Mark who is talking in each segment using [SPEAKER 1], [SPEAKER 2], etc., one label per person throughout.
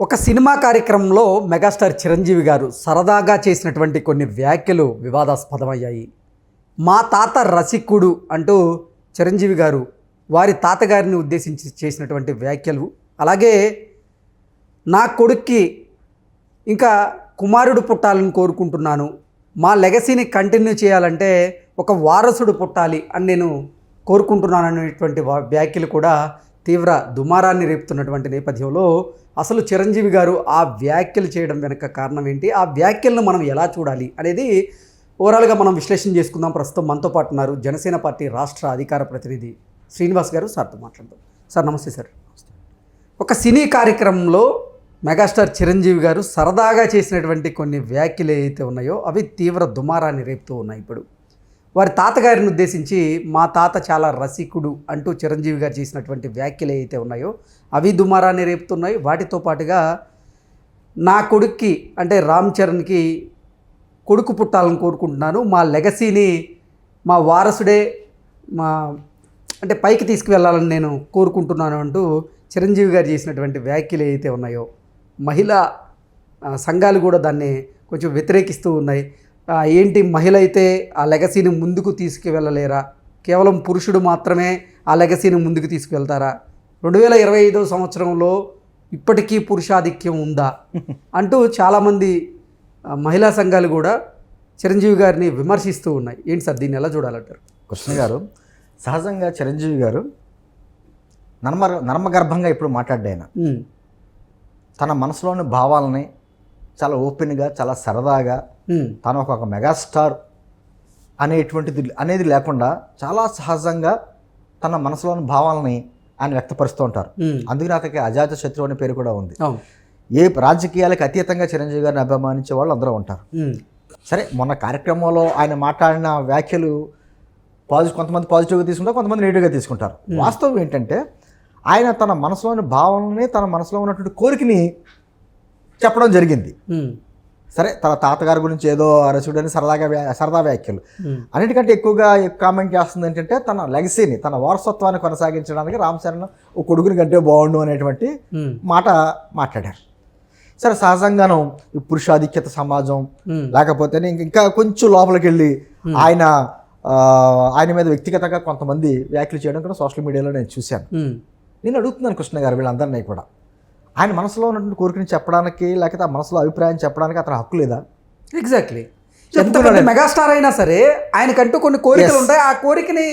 [SPEAKER 1] ఒక సినిమా కార్యక్రమంలో మెగాస్టార్ చిరంజీవి గారు సరదాగా చేసినటువంటి కొన్ని వ్యాఖ్యలు వివాదాస్పదమయ్యాయి. మా తాత రసికుడు అంటూ చిరంజీవి గారు వారి తాతగారిని ఉద్దేశించి చేసినటువంటి వ్యాఖ్యలు. అలాగే నా కొడుక్కి ఇంకా కుమారుడు పుట్టాలని కోరుకుంటున్నాను. మా లెగసీని కంటిన్యూ చేయాలంటే ఒక వారసుడు పుట్టాలి అని నేను కోరుకుంటున్నాను అనేటువంటి వా- వ్యాఖ్యలు కూడా తీవ్ర దుమారాన్ని రేపుతున్నటువంటి నేపథ్యంలో అసలు చిరంజీవి గారు ఆ వ్యాఖ్యలు చేయడం వెనక కారణం ఏంటి? ఆ వ్యాఖ్యలను మనం ఎలా చూడాలి అనేది ఓవరాల్గా మనం విశ్లేషణ చేసుకుందాం. ప్రస్తుతం మనతో పాటు ఉన్నారు జనసేన పార్టీ రాష్ట్ర అధికార ప్రతినిధి శ్రీనివాస్ గారు. సార్తో మాట్లాడదాం. సార్ నమస్తే సార్. ఒక సినీ కార్యక్రమంలో మెగాస్టార్ చిరంజీవి గారు సరదాగా చేసినటువంటి కొన్ని వ్యాఖ్యలు ఏవైతే ఉన్నాయో అవి తీవ్ర దుమారాన్ని రేపుతూ ఉన్నాయి ఇప్పుడు. వారి తాతగారిని ఉద్దేశించి మా తాత చాలా రసికుడు అంటూ చిరంజీవి గారు చేసినటువంటి వ్యాఖ్యలు ఏవైతే ఉన్నాయో అవి దుమారాన్ని రేపుతున్నాయి. వాటితో పాటుగా నా కొడుక్కి అంటే రామ్ చరణ్కి కొడుకు పుట్టాలని కోరుకుంటున్నాను. మా లెగసీని మా వారసుడే మా అంటే పైకి తీసుకువెళ్ళాలని నేను కోరుకుంటున్నాను అంటూ చిరంజీవి గారు చేసినటువంటి వ్యాఖ్యలు ఏవైతే ఉన్నాయో మహిళా సంఘాలు కూడా దాన్ని కొంచెం వ్యతిరేకిస్తూ ఉన్నాయి. ఏంటి మహిళ అయితే ఆ లెగసీని ముందుకు తీసుకువెళ్ళలేరా? కేవలం పురుషుడు మాత్రమే ఆ లెగసీని ముందుకు తీసుకువెళ్తారా? రెండు వేల ఇరవై ఐదో సంవత్సరంలో ఇప్పటికీ పురుషాధిక్యం ఉందా? అంటూ చాలామంది మహిళా సంఘాలు కూడా చిరంజీవి గారిని విమర్శిస్తూ ఉన్నాయి. ఏంటి సార్ దీన్ని ఎలా చూడాలంటారు?
[SPEAKER 2] కృష్ణ గారు సహజంగా చిరంజీవి గారు నర్మ నర్మగర్భంగా ఇప్పుడు మాట్లాడాయన
[SPEAKER 1] ఉమ్,
[SPEAKER 2] తన మనసులోని భావాలని చాలా ఓపెన్గా చాలా సరదాగా తను ఒక మెగాస్టార్ అనేటువంటిది అనేది లేకుండా చాలా సహజంగా తన మనసులోని భావాలని ఆయన వ్యక్తపరుస్తూ ఉంటారు. అందుకని అతనికి అజాత శత్రువు అనే పేరు కూడా ఉంది. ఏ రాజకీయాలకు అతీతంగా చిరంజీవి గారిని అభిమానించే వాళ్ళు అందరూ ఉంటారు. సరే మొన్న కార్యక్రమంలో ఆయన మాట్లాడిన వ్యాఖ్యలు పాజిటివ్ కొంతమంది పాజిటివ్గా తీసుకుంటారు కొంతమంది నెగిటివ్గా తీసుకుంటారు. వాస్తవం ఏంటంటే ఆయన తన మనసులోని భావనని తన మనసులో ఉన్నటువంటి కోరికని చెప్పడం జరిగింది. సరే తన తాతగారి గురించి ఏదో అరచుడని సరదాగా వ్యా- సరదా వ్యాఖ్యలు.
[SPEAKER 1] ఉమ్,
[SPEAKER 2] అన్నిటికంటే ఎక్కువగా కామెంట్ చేస్తుంది ఏంటంటే తన లెగసీని తన వారసత్వాన్ని కొనసాగించడానికి రామ్ చరణ్ ఒక కొడుకుని కంటే బాగుండు అనేటువంటి
[SPEAKER 1] ఉమ్,
[SPEAKER 2] మాట మాట్లాడారు. సరే సహజంగాను ఈ పురుషాధిక్యత సమాజం
[SPEAKER 1] ఉమ్,
[SPEAKER 2] లేకపోతే ఇంక- ఇంకా కొంచెం లోపలికి వెళ్ళి ఆయన ఆయన మీద వ్యక్తిగతంగా కొంతమంది వ్యాఖ్యలు చేయడం కూడా సోషల్ మీడియాలో నేను చూశాను. నేను అడుగుతున్నాను కృష్ణ గారు వీళ్ళందరినీ కూడా. ఆయన మనసులో ఉన్నటువంటి కోరికని చెప్పడానికి లేకపోతే ఆ మనసులో అభిప్రాయం చెప్పడానికి అతను హక్కు లేదా?
[SPEAKER 1] ఎగ్జాక్ట్లీ ఎంత
[SPEAKER 2] చెప్పుకున్నాడు
[SPEAKER 1] పెద్ద మెగాస్టార్ అయినా సరే ఆయనకంటూ కొన్ని కోరికలు ఉంటాయి. ఆ కోరికని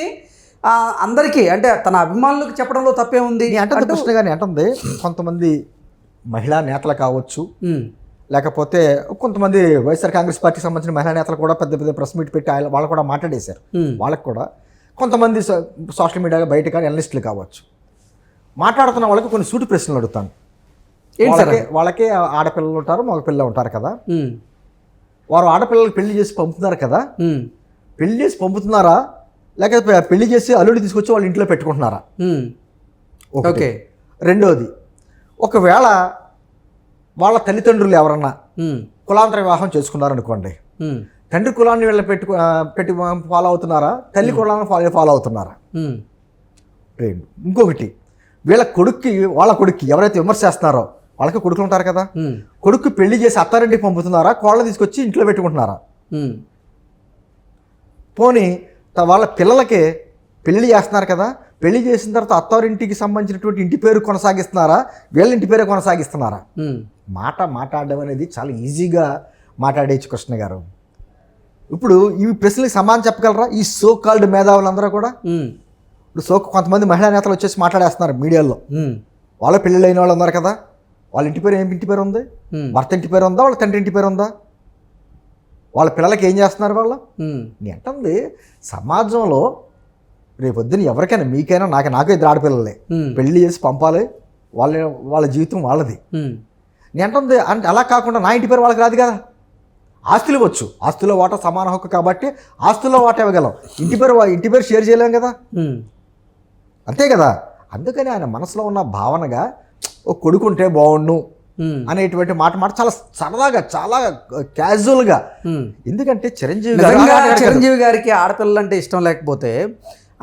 [SPEAKER 1] అందరికీ అంటే తన అభిమానులకు చెప్పడంలో తప్పే ఉంది.
[SPEAKER 2] నీ అంటుంది కృష్ణ గారిని అంటుంది కొంతమంది మహిళా నేతలు కావచ్చు లేకపోతే కొంతమంది వైఎస్ఆర్ కాంగ్రెస్ పార్టీకి సంబంధించిన మహిళా నేతలు కూడా పెద్ద పెద్ద ప్రెస్ మీట్ పెట్టి ఆయన- వాళ్ళు కూడా మాట్లాడేశారు. వాళ్ళకి కూడా కొంతమంది సోషల్ మీడియాగా బయట కానీ అనలిస్టులు కావచ్చు. మాట్లాడుతున్న వాళ్ళకి కొన్ని సూటి ప్రశ్నలు అడుగుతాను. వాళ్ళకి వాళ్ళకి ఆడపిల్లలు ఉంటారు మగ పిల్లలు ఉంటారు కదా. వారు ఆడపిల్లలకి పెళ్ళి చేసి పంపుతున్నారు కదా. పెళ్ళి చేసి పంపుతున్నారా? లేకపోతే పెళ్ళి చేసి అల్లుడి తీసుకొచ్చి వాళ్ళ ఇంట్లో పెట్టుకుంటున్నారా.
[SPEAKER 1] ఓకే.
[SPEAKER 2] రెండోది ఒకవేళ వాళ్ళ తల్లిదండ్రులు ఎవరన్నా కులాంతర వివాహం చేసుకున్నారనుకోండి తండ్రి కులాన్ని వీళ్ళ పెట్టు పెట్టి ఫాలో అవుతున్నారా? తల్లి కులాన్ని ఫాలో ఫాలో అవుతున్నారా? ఇంకొకటి వీళ్ళ కొడుక్కి వాళ్ళ కొడుక్కి ఎవరైతే విమర్శ చేస్తున్నారో వాళ్ళకి కొడుకులు ఉంటారు కదా. కొడుకు పెళ్ళి చేసి అత్తారింటికి పంపుతున్నారా? కోళ్ళ తీసుకొచ్చి ఇంట్లో పెట్టుకుంటున్నారా? పోనీ వాళ్ళ పిల్లలకి పెళ్ళి చేస్తున్నారు కదా. పెళ్ళి చేసిన తర్వాత అత్తారింటికి సంబంధించినటువంటి ఇంటి పేరు కొనసాగిస్తున్నారా? వీళ్ళ ఇంటి పేరు కొనసాగిస్తున్నారా? మాట మాట్లాడడం అనేది చాలా ఈజీగా మాట్లాడేయచ్చు కృష్ణ గారు. ఇప్పుడు ఈ ప్రశ్నలకు సమాధానం చెప్పగలరా? ఈ సో కాల్డ్ మేధావులందరూ కూడా? ఇప్పుడు సో కొంతమంది మహిళా నేతలు వచ్చేసి మాట్లాడేస్తున్నారు మీడియాలో. వాళ్ళ పెళ్ళిళ్ళు అయిన వాళ్ళు ఉన్నారు కదా. వాళ్ళ ఇంటి పేరు ఏం ఇంటి పేరు ఉంది? భర్త ఇంటి పేరు ఉందా? వాళ్ళ తండ్రి ఇంటి పేరు ఉందా? వాళ్ళ పిల్లలకి ఏం చేస్తున్నారు వాళ్ళు? నేను అంటుంది సమాజంలో రేపొద్దున ఎవరికైనా మీకైనా నాకు నాకు ఇద్దరు ఆడపిల్లలే. పెళ్ళి చేసి పంపాలి. వాళ్ళ వాళ్ళ జీవితం వాళ్ళది. నేను అంటుంది అంటే అలా కాకుండా నా ఇంటి పేరు వాళ్ళకి రాదు కదా. ఆస్తులు ఇవ్వచ్చు. ఆస్తుల్లో వాటా సమాన హక్కు కాబట్టి ఆస్తుల్లో వాటా ఇవ్వగలం. ఇంటి పేరు ఇంటి పేరు షేర్ చేయలేం కదా. అంతే కదా. అందుకని ఆయన మనసులో ఉన్న భావనగా ఓ కొడుకుంటే బాగుండు అనేటువంటి మాట మాట చాలా సరదాగా చాలా క్యాజువల్గా
[SPEAKER 1] ఉమ్.
[SPEAKER 2] ఎందుకంటే చిరంజీవి.
[SPEAKER 1] చిరంజీవి గారికి ఆడపిల్లలు అంటే ఇష్టం లేకపోతే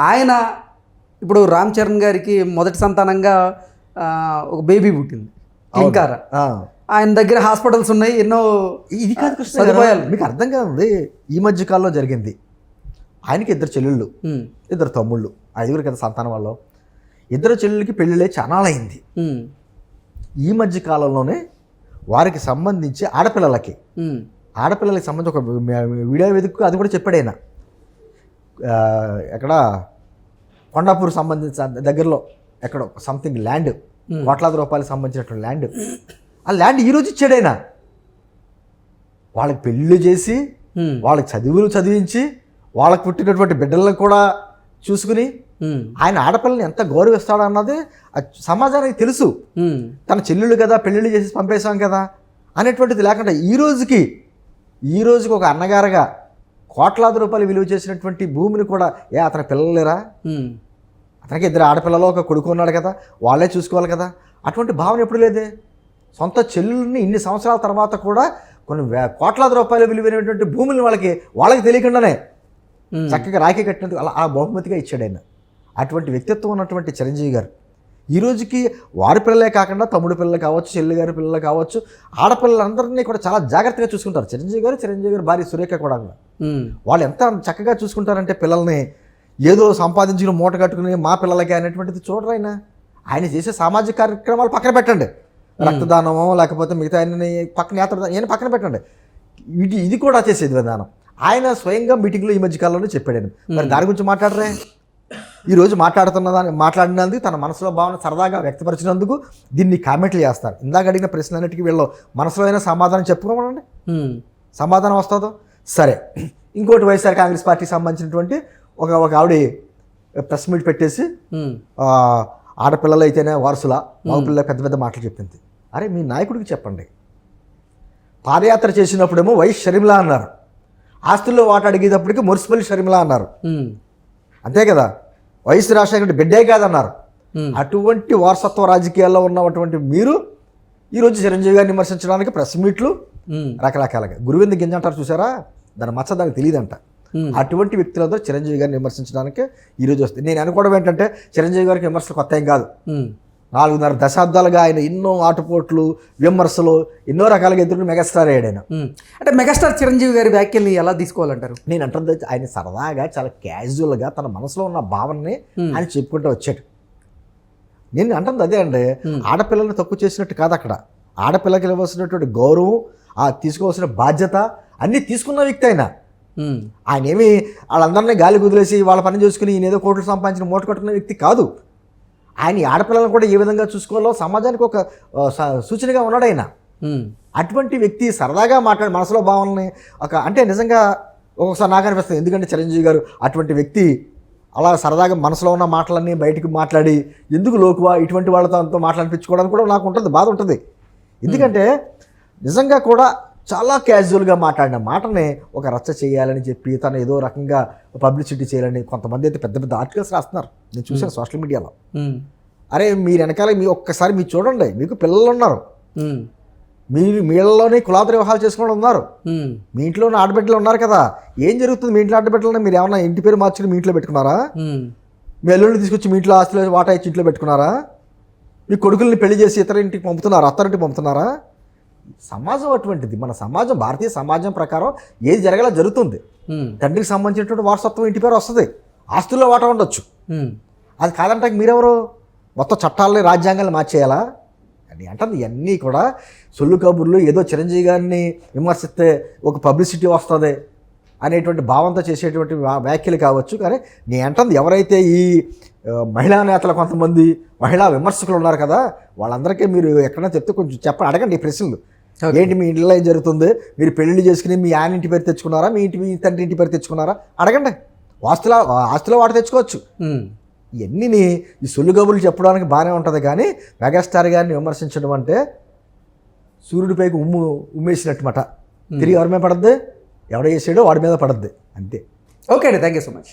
[SPEAKER 1] ఆయన ఇప్పుడు రామ్ చరణ్ గారికి మొదటి సంతానంగా ఒక బేబీ పుట్టింది.
[SPEAKER 2] ఆ.
[SPEAKER 1] ఆయన దగ్గర హాస్పిటల్స్ ఉన్నాయి ఎన్నో
[SPEAKER 2] ఇది కాదు
[SPEAKER 1] సదుపాయాలు.
[SPEAKER 2] మీకు అర్థం కాదు ఈ మధ్య కాలంలో జరిగింది. ఆయనకి ఇద్దరు చెల్లెళ్ళు ఇద్దరు తమ్ముళ్ళు ఐదుగురు కదా సంతానం వాళ్ళు. ఇద్దరు చెల్లెళ్ళకి పెళ్ళిళ్ళే చాలా అయింది ఈ మధ్య కాలంలోనే వారికి సంబంధించి ఆడపిల్లలకి. ఆడపిల్లలకి సంబంధించి ఒక వీడియో వెతుక్కు అది కూడా చెప్పాడు ఆయన. ఆ, ఎక్కడ? కొండాపూర్ సంబంధించిన దగ్గరలో ఎక్కడో? Something land. కోట్లాది రూపాయలకు సంబంధించినటువంటి ల్యాండ్. ఆ ల్యాండ్ ఈరోజు ఇచ్చాడు ఆయన. వాళ్ళకి పెళ్ళిళ్ళు చేసి వాళ్ళకి చదువులు చదివించి వాళ్ళకి పుట్టినటువంటి బిడ్డలను కూడా చూసుకుని ఆయన ఆడపిల్లని ఎంత గౌరవిస్తాడు అన్నది సమాజానికి తెలుసు. తన చెల్లెళ్ళు కదా పెళ్ళిళ్ళు చేసి పంపేశాం కదా అనేటువంటిది లేకుండా ఈ రోజుకి ఈ రోజుకి ఒక అన్నగారుగా కోట్లాది రూపాయలు విలువ చేసినటువంటి భూమిని కూడా ఏ అతని పిల్లలు లేరా?
[SPEAKER 1] ఉమ్,
[SPEAKER 2] అతనికి ఇద్దరు ఆడపిల్లలు ఒక కొడుకు ఉన్నాడు కదా వాళ్ళే చూసుకోవాలి కదా. అటువంటి భావన ఎప్పుడు లేదే. సొంత చెల్లెల్ని ఇన్ని సంవత్సరాల తర్వాత కూడా కొన్ని కోట్లాది రూపాయలు విలువైనటువంటి భూముల్ని వాళ్ళకి వాళ్ళకి తెలియకుండానే. చక్కగా రాఖీ కట్టినందుకు అలా ఆ బహుమతిగా ఇచ్చాడు ఆయన. అటువంటి వ్యక్తిత్వం ఉన్నటువంటి చిరంజీవి గారు. ఈ రోజుకి వారి పిల్లలే కాకుండా తమ్ముడు పిల్లలు కావచ్చు చెల్లి గారి పిల్లలు కావచ్చు ఆడపిల్లలందరినీ కూడా చాలా జాగ్రత్తగా చూసుకుంటారు. చిరంజీవి గారు చిరంజీవి గారు భార్య సురేఖ కూడా వాళ్ళు ఎంత చక్కగా చూసుకుంటారంటే పిల్లల్ని ఏదో సంపాదించిన మూట కట్టుకుని మా పిల్లలకి అనేటువంటిది చూడరు ఆయన ఆయన చేసే సామాజిక కార్యక్రమాలు పక్కన పెట్టండి. రక్తదానమో లేకపోతే మిగతా అన్ని పక్కన నేత్రదానం ఇవన్నీ పక్కన పెట్టండి. ఇది ఇది కూడా చేసేది విధానం. ఆయన స్వయంగా మీటింగ్లో ఈ మధ్య కాలంలో చెప్పాడు. మరి దాని గురించి మాట్లాడరే? ఈ రోజు మాట్లాడుతున్న దాన్ని మాట్లాడినందుకు తన మనసులో భావన సరదాగా వ్యక్తపరిచినందుకు దీన్ని కామెంట్లు చేస్తారు. ఇందాక అడిగిన ప్రశ్నలన్నిటికీ వీళ్ళు మనసులో అయినా సమాధానం చెప్పుకోమనండి. సమాధానం వస్తుందో? సరే. ఇంకోటి వైఎస్ఆర్ కాంగ్రెస్ పార్టీకి సంబంధించినటువంటి ఒక ఒక ఆవిడ ప్రెస్ మీట్ పెట్టేసి ఆడపిల్లలు అయితేనే వారసుల మగపిల్లల పెద్ద పెద్ద మాటలు చెప్పింది. అరే మీ నాయకుడికి చెప్పండి. పాదయాత్ర చేసినప్పుడేమో వైఎస్ షర్మిలా అన్నారు. ఆస్తుల్లో వాట అడిగేటప్పటికి మున్సిపల్ షర్మిలా అన్నారు. అంతే కదా? వైఎస్ రాజశేఖర బిడ్డే కాదన్నారు. అటువంటి వారసత్వ రాజకీయాల్లో ఉన్నటువంటి మీరు ఈరోజు చిరంజీవి గారిని విమర్శించడానికి ప్రెస్ మీట్లు రకరకాలుగా. గురువింద గింజ అంటారు చూసారా? దాని మచ్చ దానికి తెలియదంట. అటువంటి వ్యక్తులతో చిరంజీవి గారిని విమర్శించడానికి ఈరోజు వస్తుంది నేను అనుకోవడం ఏంటంటే చిరంజీవి గారికి విమర్శలు కొత్త ఏం కాదు. నాలుగున్నర దశాబ్దాలుగా ఆయన ఎన్నో ఆటుపోట్లు విమర్శలు ఎన్నో రకాలుగా ఎదురు మెగాస్టార్ అయ్యాడు ఆయన.
[SPEAKER 1] అంటే మెగాస్టార్ చిరంజీవి గారి వ్యాఖ్యల్ని ఎలా తీసుకోవాలంటారు?
[SPEAKER 2] నేను అంటుంది ఆయన సరదాగా చాలా క్యాజువల్గా తన మనసులో ఉన్న భావనని ఆయన చెప్పుకుంటూ వచ్చాడు. నేను అంటుంది అదే అండి. ఆడపిల్లల్ని తక్కువ చేసినట్టు కాదు అక్కడ. ఆడపిల్లకి ఇవ్వాల్సినటువంటి గౌరవం ఆ తీసుకోవాల్సిన బాధ్యత అన్నీ తీసుకున్న వ్యక్తి ఆయన. ఆయన ఏమి వాళ్ళందరినీ గాలి కుదిలేసి వాళ్ళ పని చేసుకుని ఈయన ఏదో కోట్లు సంపాదించిన మూట కట్టుకున్న వ్యక్తి కాదు. ఆయన ఆడపిల్లలను కూడా ఏ విధంగా చూసుకోవాలో సమాజానికి ఒక సూచనగా ఉన్నాడు ఆయన. అటువంటి వ్యక్తి సరదాగా మాట్లాడి మనసులో భావనల్ని ఒక అంటే నిజంగా ఒక్కొక్కసారి నాకు అనిపిస్తుంది. ఎందుకంటే చిరంజీవి గారు అటువంటి వ్యక్తి అలా సరదాగా మనసులో ఉన్న మాటలన్నీ బయటికి మాట్లాడి ఎందుకు లోకువా? ఇటువంటి వాళ్ళతో మాట్లాడిపించుకోవడానికి కూడా నాకు ఉంటుంది బాధ ఉంటుంది. ఎందుకంటే నిజంగా కూడా చాలా క్యాజువల్గా మాట్లాడిన మాటని ఒక రచ్చ చేయాలని చెప్పి తను ఏదో రకంగా పబ్లిసిటీ చేయాలని కొంతమంది అయితే పెద్ద పెద్ద ఆర్టికల్స్ రాస్తున్నారు. నేను చూసాను సోషల్ మీడియాలో అరే మీరు వెనకాల మీ ఒక్కసారి మీరు చూడండి మీకు పిల్లలు ఉన్నారు. మీరు మీళ్ళలోనే కులాతర వివాహాలు చేసుకుని ఉన్నారు. మీ ఇంట్లోనే ఆడబిడ్డలు ఉన్నారు కదా ఏం జరుగుతుంది మీ ఇంట్లో ఆడబిడ్డలను? మీరు ఏమన్నా ఇంటి పేరు మార్చుకుని మీ ఇంట్లో పెట్టుకున్నారా? మీ అల్లుడిని తీసుకొచ్చి మీ ఇంట్లో ఆస్తులు వాటా ఇచ్చి ఇంట్లో పెట్టుకున్నారా? మీ కొడుకుల్ని పెళ్ళి చేసి ఇతర ఇంటికి పంపుతున్నారా అత్తారింటికి పంపుతున్నారా? సమాజం అటువంటిది. మన సమాజం భారతీయ సమాజం ప్రకారం ఏది జరగాలో జరుగుతుంది. తండ్రికి సంబంధించినటువంటి వారసత్వం ఇంటి పేరు వస్తుంది. ఆస్తుల్లో వాటా ఉండొచ్చు. అది కాదంటే మీరెవరు? మొత్తం చట్టాలని రాజ్యాంగాన్ని మార్చేయాలా? అని అంటుంది. ఇవన్నీ కూడా సొల్లు కబుర్లు ఏదో చిరంజీవి గారిని విమర్శిస్తే ఒక పబ్లిసిటీ వస్తుంది అనేటువంటి భావంతో చేసేటువంటి వ్యాఖ్యలు కావచ్చు. కానీ నేను అంటుంది ఎవరైతే ఈ మహిళా నేతలు కొంతమంది మహిళా విమర్శకులు ఉన్నారు కదా వాళ్ళందరికీ మీరు ఎక్కడైనా చెప్తే కొంచెం చెప్పండి అడగండి ఈ ప్రశ్నలు. ఏంటి మీ ఇంట్లో ఏం జరుగుతుంది? మీరు పెళ్ళి చేసుకుని మీ ఆయన ఇంటి పేరు తెచ్చుకున్నారా? మీ ఇంటి మీ తండ్రి ఇంటి పేరు తెచ్చుకున్నారా? అడగండి. ఆస్తుల ఆస్తులో వాట తెచ్చుకోవచ్చు. ఇవన్నీ ఈ సొల్లు కబుర్లు చెప్పడానికి బాగానే ఉంటుంది కానీ మెగాస్టార్ గారిని విమర్శించడం అంటే సూర్యుడిపైకి ఉమ్ము ఉమ్మేసినట్టు మాట తిరిగి ఎవరి మీద పడద్ది? ఎవడ చేసాడో వాడి మీద పడద్ది. అంతే.
[SPEAKER 1] ఓకే అండి. Thank you so much.